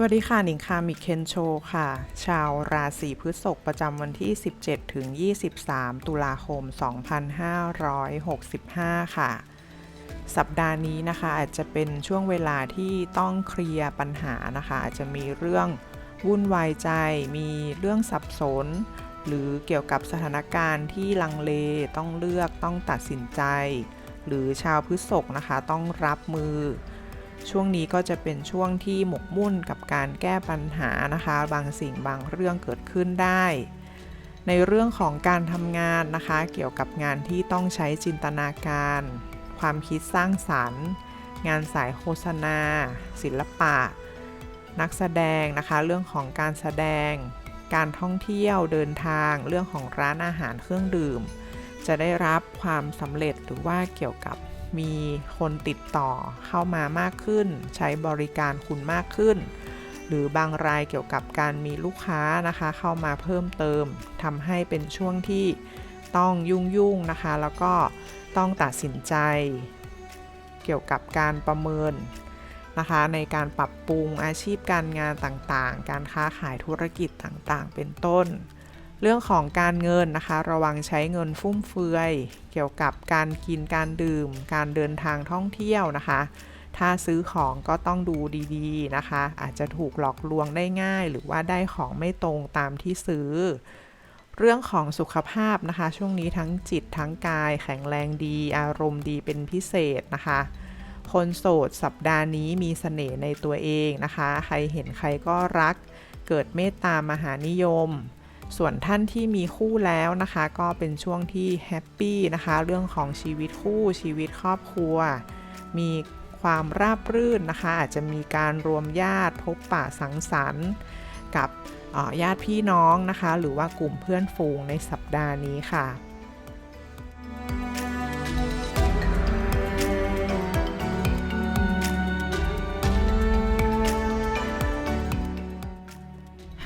สวัสดีค่ะ หนิงคามิเคนโชค่ะ ชาวราศีพฤษภประจำวันที่ 17 ถึง 23 ตุลาคม 2565 ค่ะ สัปดาห์นี้นะคะอาจจะเป็นช่วงเวลาที่ต้องเคลียร์ปัญหานะคะ อาจจะมีเรื่องวุ่นวายใจ มีเรื่องสับสน หรือเกี่ยวกับสถานการณ์ที่ลังเลต้องเลือกต้องตัดสินใจ หรือชาวพฤษภนะคะต้องรับมือ ช่วงนี้ก็จะเป็นช่วงที่หมกมุ่นกับการแก้ปัญหานะคะ บางสิ่งบางเรื่องเกิดขึ้นได้ ในเรื่องของการทำงานนะคะ เกี่ยวกับงานที่ต้องใช้จินตนาการ ความคิดสร้างสรรค์ งานสายโฆษณา ศิลปะ นักแสดงนะคะ เรื่องของการแสดง การท่องเที่ยวเดินทาง เรื่องของร้านอาหารเครื่องดื่ม จะได้รับความสำเร็จหรือว่าเกี่ยวกับ มีคนติดต่อเข้ามามากขึ้น ใช้บริการคุณมากขึ้น หรือบางรายเกี่ยวกับการมีลูกค้านะคะ เข้ามาเพิ่มเติมทำให้เป็นช่วงที่ต้องยุ่งยุ่งๆนะคะ แล้วก็ต้องตัดสินใจ เกี่ยวกับการประเมินนะคะในการปรับปรุงอาชีพการงานต่างๆ การค้าขายธุรกิจต่างๆ เป็นต้น เรื่องของการเงินนะคะ ระวังใช้เงินฟุ่มเฟือย เกี่ยวกับการกินการดื่ม การเดินทางท่องเที่ยวนะคะ ถ้าซื้อของก็ต้องดูดีๆนะคะ อาจจะถูกหลอกลวงได้ง่าย หรือว่าได้ของไม่ตรงตามที่ซื้อ เรื่องของสุขภาพนะคะ ช่วงนี้ทั้งจิตทั้งกายแข็งแรงดี อารมณ์ดีเป็นพิเศษนะคะคนโสดสัปดาห์นี้มีเสน่ห์ในตัวเองนะคะ ใครเห็นใครก็รัก เกิดเมตตามหานิยม ส่วนท่านที่มีคู่แล้วนะคะ ก็เป็นช่วงที่แฮปปี้นะคะ เรื่องของชีวิตคู่ชีวิตครอบครัว มีความราบรื่นนะคะ อาจจะมีการรวมญาติพบปะสังสรรค์ กับญาติพี่น้องนะคะ หรือว่ากลุ่มเพื่อนฝูงในสัปดาห์นี้ค่ะ